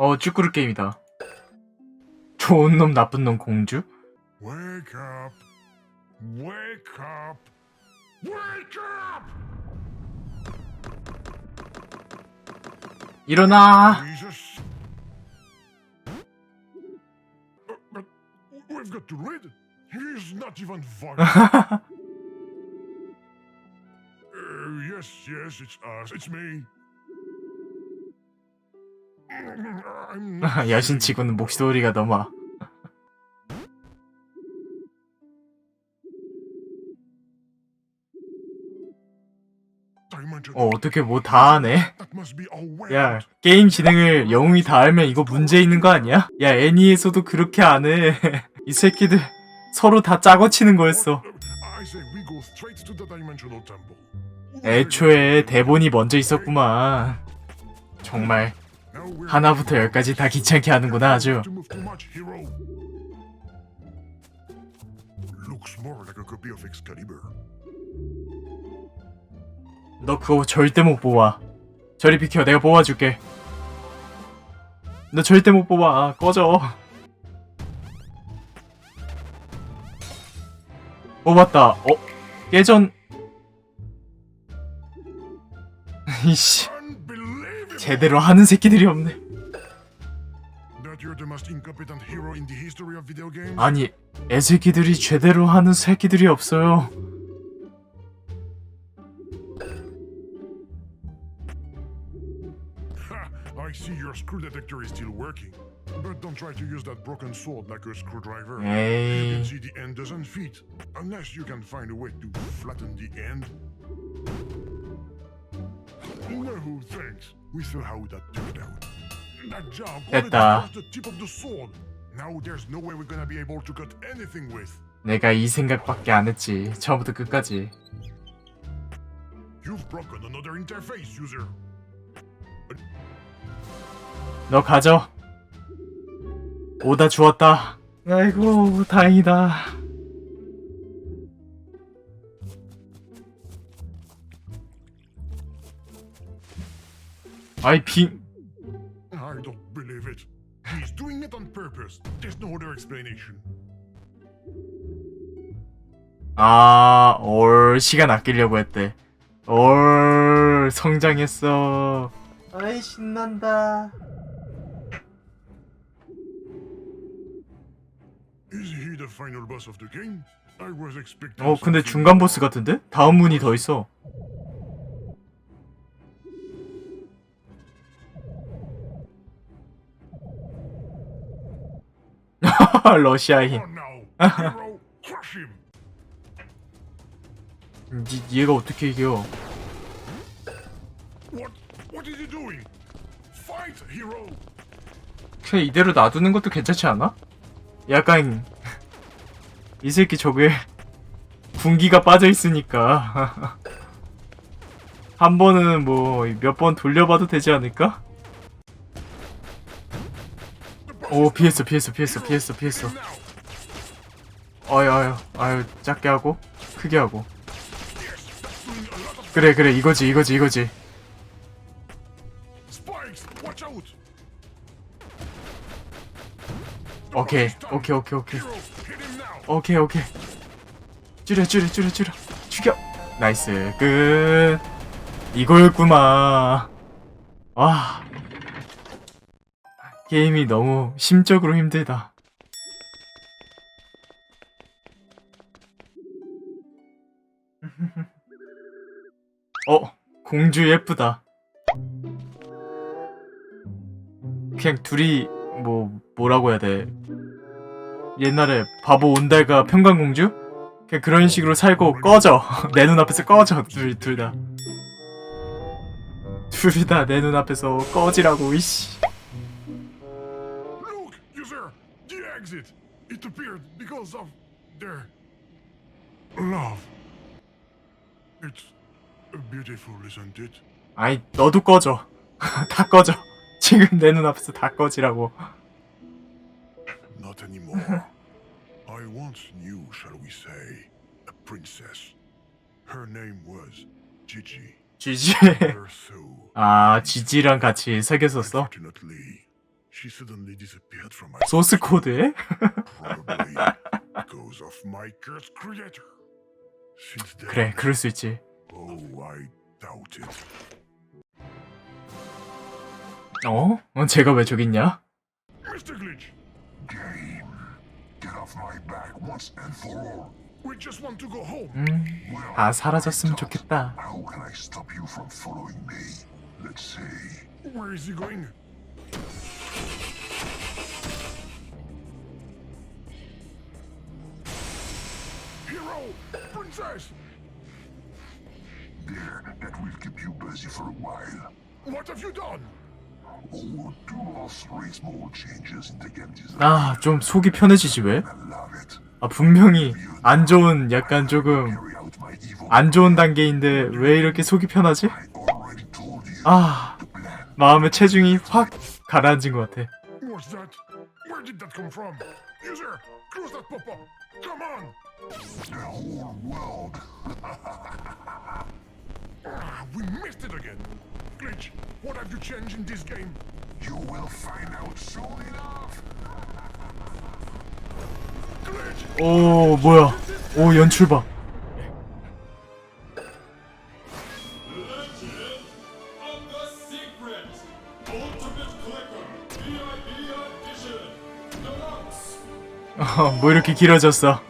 어, 쭈꾸루 게임이다. 좋은 놈, 나쁜 놈, 공주? Wake up! Wake up! Wake up! 일어나! Jesus! Uh, but we've got to read. He's not even violent. uh, yes, yes, it's us. It's me. Not 여신치고는 목소리가 너무. 어, 어떻게 뭐 다 하네? 야. 게임 진행을 영웅이 다 알면 이거 문제 있는 거 아니야? 야, 애니에서도 그렇게 안 해. 이 새끼들 서로 다 짜고 치는 거였어. 애초에 대본이 먼저 있었구만. 정말 하나부터 열까지 다 귀찮게 하는구나 아주. 너 그거 절대 못 뽑아. 저리 비켜, 내가 뽑아줄게. 너 절대 못 뽑아. 꺼져. 뽑았다. 어? 깨전. 이씨! 제대로 하는 새끼들이 없네. 아니, 애새끼들이 제대로 하는 새끼들이 없어요. Ha! I see your screw detector is still working. But don't try to use that broken sword like a screwdriver. You can 에이, see the end doesn't fit. Unless you can find a way to flatten the end. No, thanks. We saw how that turned out. That job only 됐다. was the tip of the sword. Now there's no way we're gonna be able to cut anything with. 내가 이 생각밖에 안 했지. 처음부터 끝까지. You've broken another interface, user. 너 가져. 오다 주웠다. 아이고, 다행이다. 아이, 빙, I don't believe it. He's doing it on purpose. There's no other explanation. 아, 올, 시간 아끼려고 했대. 올, 성장했어. 아이, 신난다. Is he the final boss of the game? I was expecting. 어, 근데 something 중간. 보스 같은데? 다음 문이 더 있어. 러시아인. Oh! Hero, crush him! 니, 얘가 어떻게 이겨? 그냥 이대로 놔두는 것도 괜찮지 않아? 약간 이 새끼 저게 군기가 빠져 있으니까 한 번은 뭐 몇 번 돌려봐도 되지 않을까? 오 피했어 피했어 피했어 피했어 피했어. Now! 아유 아유 아유 작게 하고 크게 하고. 그래 그래 이거지 이거지 이거지! 오케이 오케이 오케이 오케이! 오케이 오케이. 줄여 줄여 줄여 줄여. 죽여. 나이스 끝. 이거였구만. 와 게임이 너무 심적으로 힘들다 어 공주 예쁘다 그냥 둘이 뭐 뭐라고 해야 돼 옛날에 바보 온달과 평강공주? 그냥 그런 식으로 살고 꺼져. 내 눈앞에서 꺼져. 둘, 둘 다. 둘 다 내 눈앞에서 꺼지라고, 이씨. Exit! It appeared because of their love. It's beautiful, isn't it? 아이, 너도 꺼져. 다 꺼져. 지금 내 눈앞에서 다 꺼지라고. Not anymore. I once knew, shall we say, a princess. Her name was Gigi. 쥐지. Her soul. 아, 쥐지랑 같이 사귀었었어? Unfortunately, She suddenly disappeared from my 소스 코드에? probably because of my cursed creator. Since then, 그래, 그럴 수 있지. oh, I doubt it. 어? 어, 제가 왜 저기 있냐? Mr. Glitch, Game. Get off my back once and for all. we just want to go home. 음, 다 사라졌으면 좋겠다. How can I stop you from following me? Let's say. Where is he going? Hero! Princess! There, that will keep you busy for a while. What have you done? Oh, two or three small changes in the game design. 아, 좀 속이 편해지지 왜? I love it. 아, 분명히 안 좋은, 약간 조금 Carry out my evil. 안 좋은 단계인데 왜 이렇게 속이 편하지? I already told you 아, the plan. 마음의 체중이 확 가라앉은 것 같아. What's that? Where did that come from? User, close that pop-up! Come on! Whole world. Ah, we missed it again! Glitch, what have you changed in this game? You will find out soon enough. Glitch! 오, 뭐야. 오, 연출 봐. 뭐 이렇게 길어졌어.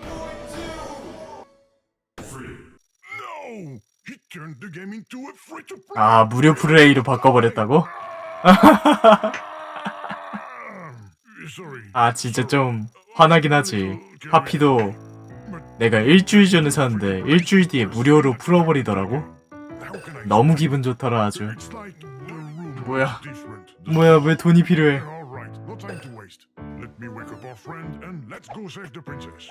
아, 무료 플레이로 바꿔버렸다고? 아, 진짜 좀 화나긴 하지. 하피도 내가 일주일 전에 샀는데 일주일 뒤에 무료로 풀어버리더라고? 너무 기분 좋더라 아주. 뭐야. 뭐야, 왜 돈이 필요해? Let me wake up our friend and let's go save the princess.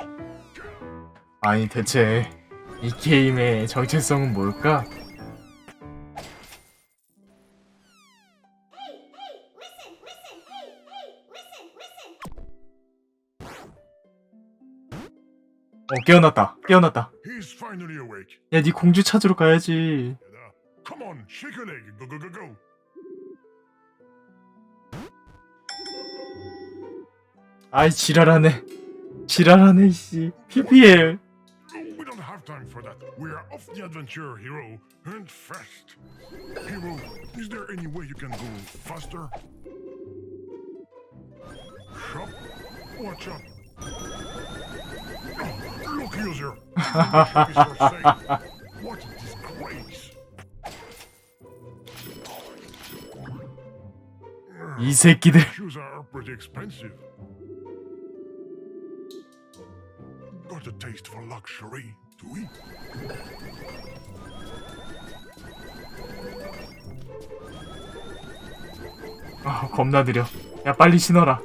아니, 대체 이 게임의 정체성은 뭘까? 어, 깨어났다. 깨어났다. He's finally awake. 야, 네 공주 찾으러 가야지. Uh, Come on, shake a leg. Go, go, go, go. 아이, 지랄하네. 지랄하네, 이씨. PPL. We don't have time for that. We are off the adventure, hero, and fast. Hero, is there any way you can go faster? Shop? Watch out. Oh, look, user. Shop is for sale. What a disgrace. 이 새끼들. Shoes are pretty expensive. Got a taste for luxury, do we? 아, 겁나 느려. 야, 빨리 신어라.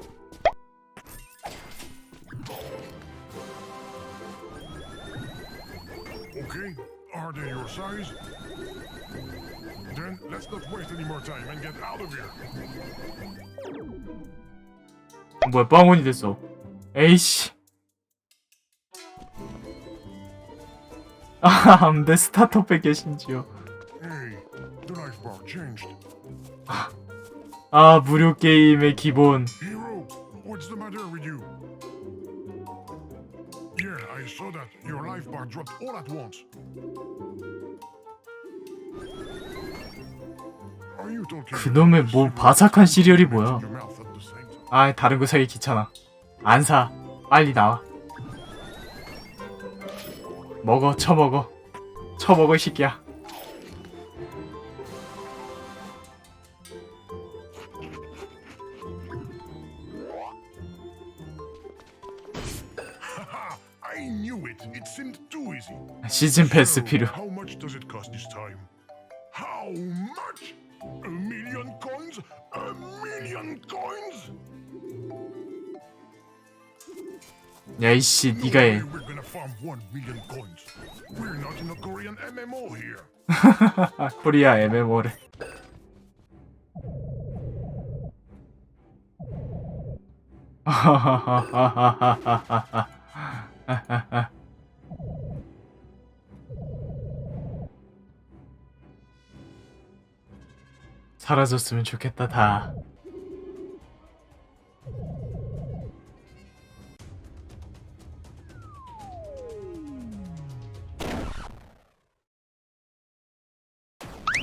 Okay, are they your size? Then let's not waste any more time and get out of here. 뭐야, 빵원이 됐어. 에이씨. 아, 안돼 스타터 백에 심지어. Hey, the life bar changed. 아, 무료 게임의 기본. Hero, what's the matter with you? Yeah, I saw that. Your life bar dropped all at once. Are you talking 그놈의 뭐 바삭한 시리얼이 뭐야? 아, 다른 거 사기 귀찮아. 안 사. 빨리 나와. 먹어, 처먹어. 처먹어, 이 새끼야. 시즌 패스 필요. How much does it cost this time? How much? A million coins? A million coins? 야, 이씨, No 니가 해. Way We're gonna farm one million coins. We're not in a Korean MMO here. 아, 코리아 MMO래. 사라졌으면 좋겠다 다.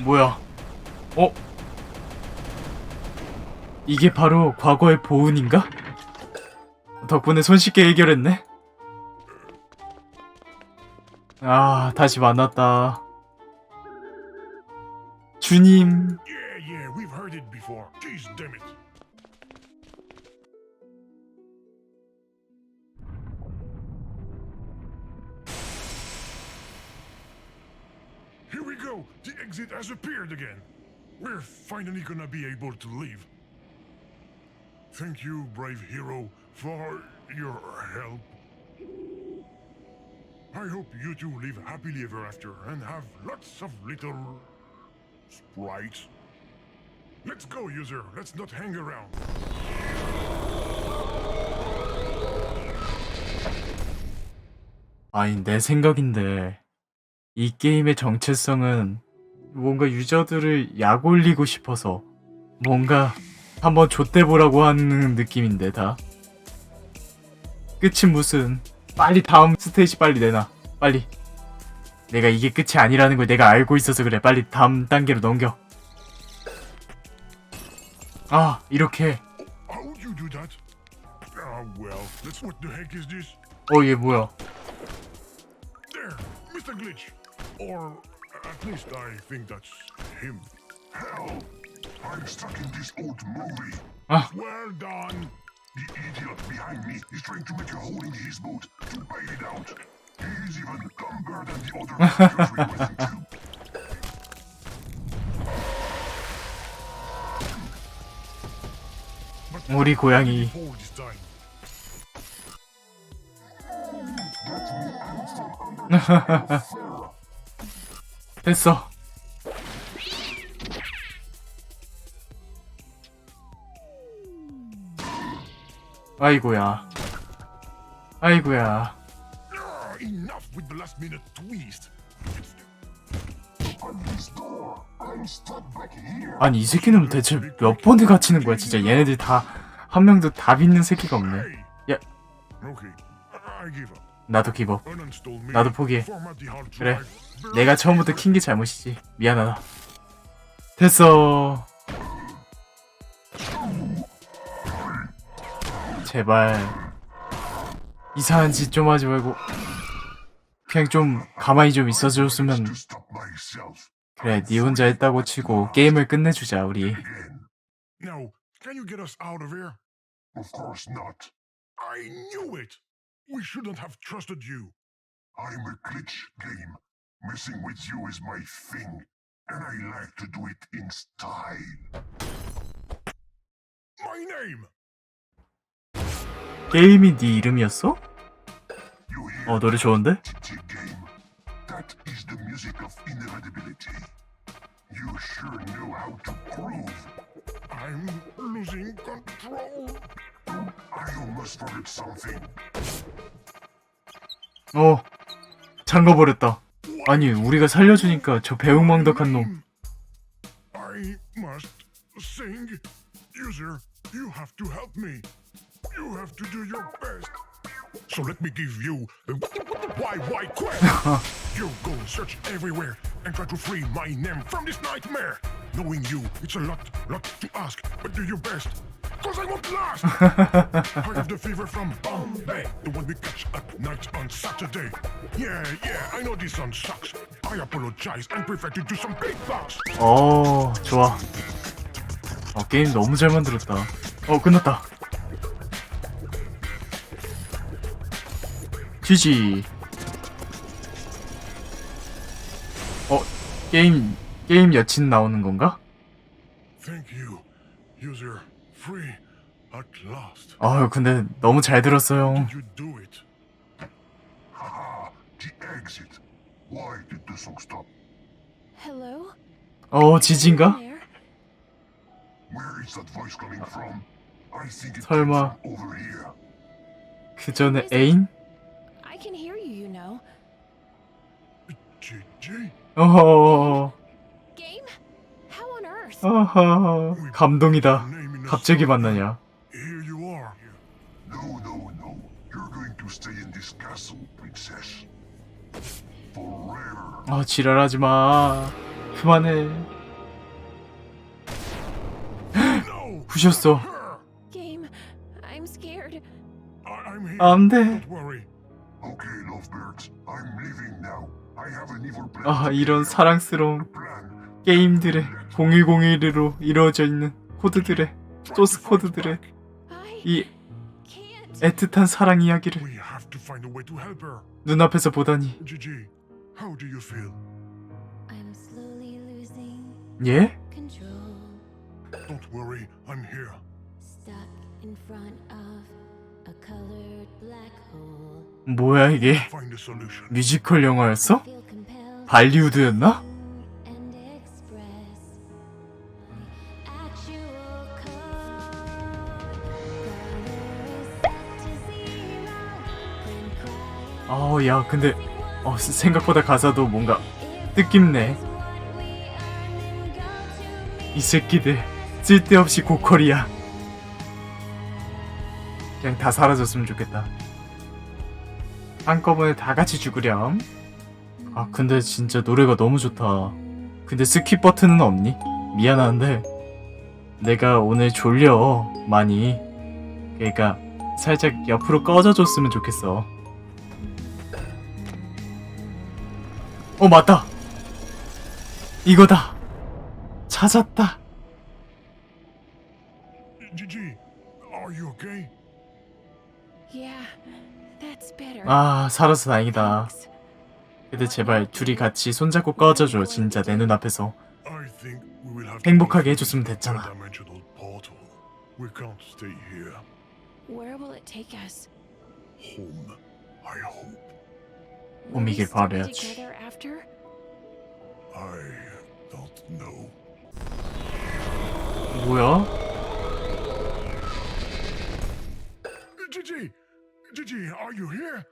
뭐야? 어? 이게 바로 과거의 보은인가? 덕분에 손쉽게 해결했네. 아, 다시 만났다. 주님, Yeah, yeah, The exit has appeared again. We're finally gonna be able to leave. Thank you, brave hero, for your help. I hope you two live happily ever after and have lots of little sprites. Let's go, user. Let's not hang around. 아니, 내 생각인데, 이 게임의 정체성은 뭔가 유저들을 약 올리고 싶어서 뭔가 한번 좆대보라고 하는 느낌인데, 다. 끝은 무슨, 빨리 다음 스테이지 빨리 내놔. 빨리. 내가 이게 끝이 아니라는 걸 내가 알고 있어서 그래. 빨리 다음 단계로 넘겨. 아, 이렇게. Ah, well, let's. What the heck is this? 어, 얘 뭐야. There, Mr. Glitch. Or at least I think that's him. Hell, I'm stuck in this old movie. Well done. The idiot behind me is trying to make a hole in his boat to bail it out. He's even dumber than the other characters we went into. But 우리 고양이. 됐어. 아이고야. 아이고야. Ah. 아니 이 새끼는 대체 몇 번을 갇히는 거야 진짜 얘네들 다 한 명도 답 있는 새끼가 없네. 야 나도 기버. Me. 나도 포기해. 그래. 내가 처음부터 킨 게 잘못이지. 미안하다. 됐어. 제발 이상한 짓 좀 하지 말고 그냥 좀 가만히 좀 있어줬으면 그래 네 혼자 했다고 치고 게임을 끝내주자 우리. Now, can you get us out of here? Of course not. I knew it. We shouldn't have trusted you. I'm a glitch game. Messing with you is my thing, and I like to do it in style. My name. 게임이 네 이름이었어? You hear 어 노래 좋은데? TT game? That is the music of inevitability. You sure know how to groove. I'm losing control. I almost forgot something. 어 잠궈버렸다 아니 우리가 살려주니까 저 배웅망덕한 놈 I must sing. User, you have to help me. You have to do your best. So let me give you the why why quest. you go search everywhere and try to free my name from this nightmare. Knowing you, it's a lot, lot to ask, but do your best. Cause I won't last. I have the fever from Bombay, the one we catch at night on Saturday. Yeah, yeah, I know this song sucks. I apologize and prefer to do some big bucks. 어 좋아 어 게임 너무 잘 만들었다 어 끝났다 GG 어 게임 게임 여친 나오는 건가? Thank you, user. Free at last. 아유 근데 너무 잘 들었어요 Did you do it? Haha, the exit. Why did the song stop? Hello? 어 지진가? There? Where is that voice coming from? I think it 설마. came from over here. 그 전에 애인? I can hear you, you know. GG? 어허 Game? How on earth? 어허 감동이다 갑자기 만나냐? Here you are. No, no, no. You're going to stay in this castle, princess. Forever. 아 지랄하지 마. 그만해. No. 부셨어. Her. Game, I'm scared. I I'm here. 안 돼. Don't worry. Okay, lovebirds. I'm leaving now. I have an evil plan. 아 이런 사랑스러운 plan. 게임들의 01011으로 이루어져 있는 코드들의 소스 코드들의 이. 애틋한 사랑 이야기를. 눈앞에서 보다니 예? 뭐야 이게. 뮤지컬 영화였어? 발리우드였나? 아우 야 근데 어, 생각보다 가사도 뭔가 뜻깊네. 이 새끼들 쓸데없이 고퀄이야. 그냥 다 사라졌으면 좋겠다. 한꺼번에 다 같이 죽으렴. 아 근데 진짜 노래가 너무 좋다. 근데 스킵 버튼은 없니? 미안한데 내가 오늘 졸려 많이. 그러니까 살짝 옆으로 꺼져줬으면 좋겠어 어 맞다 이거다 찾았다 Gigi, are you okay? Yeah, that's better. 아 살아서 다행이다. 근데 제발 둘이 같이 손잡고 꺼져줘 진짜 내 눈앞에서 I think we will have to 행복하게 go 해줬으면 through 됐잖아. the dimensional portal. We can't stay here. Where will it take us? Home, I hope. Together after? I don't know. 뭐야? Gigi, Gigi, are you here?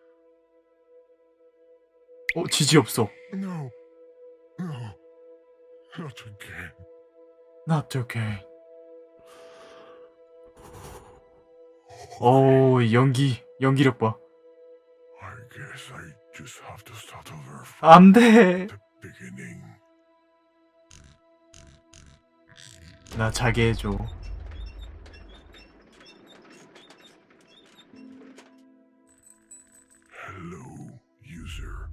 어 지지 없어 No, no, not again. Not okay 오 연기 연기력 봐 I guess I just have to start over from 안돼 the beginning. 나 자게 해줘 Hello, user.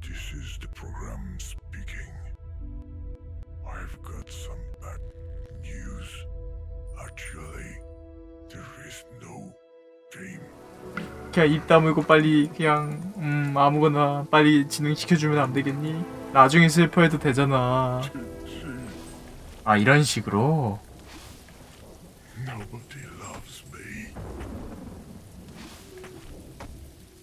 This is the program speaking. I've got some bad news. Actually, there is no game. 그냥 입 다물고 빨리 그냥 음 아무거나 빨리 진행시켜주면 안 되겠니? 나중에 슬퍼해도 되잖아 아 이런 식으로.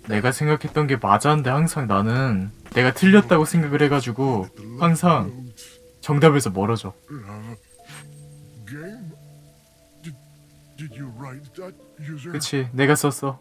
내가 생각했던 게 맞았는데 항상 나는 내가 틀렸다고 생각을 해가지고 항상 정답에서 멀어져? 그치 내가 썼어?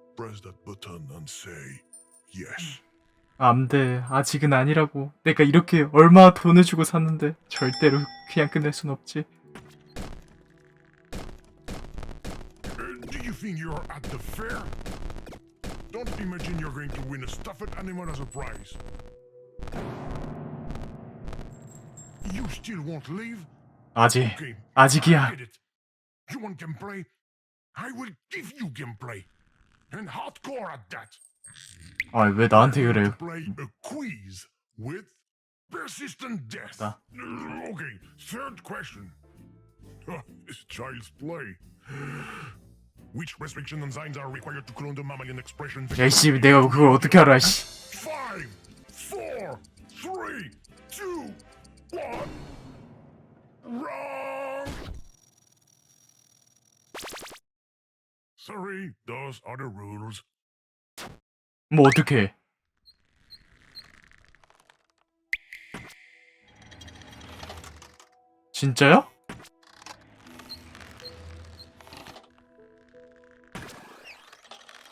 press that button and say yes. 안돼 아직은 아니라고 내가 이렇게 얼마 돈을 주고 샀는데 절대로 그냥 끝낼 순 없지 Uh, do you think you're at the fair? Don't imagine you're going to win a stuffed animal as a prize. You still won't leave? 아직 Okay, 아직이야 I get it. You want gameplay? I will give you gameplay. And hardcore at that. 아 왜 나한테 그래 Play a quiz with persistent death. 나. Okay, third question. It's child's play. Which restriction enzymes are required to clone the mammalian expression? 야이씨 내가 그걸 어떻게 알아 씨 Five, four, three, two, one. Wrong. Sorry, those are the rules. 뭐 어떻게? 진짜요?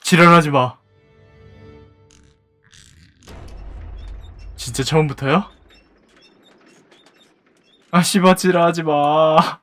지랄하지 마. 진짜 처음부터요? 아 씨발 지랄하지 마.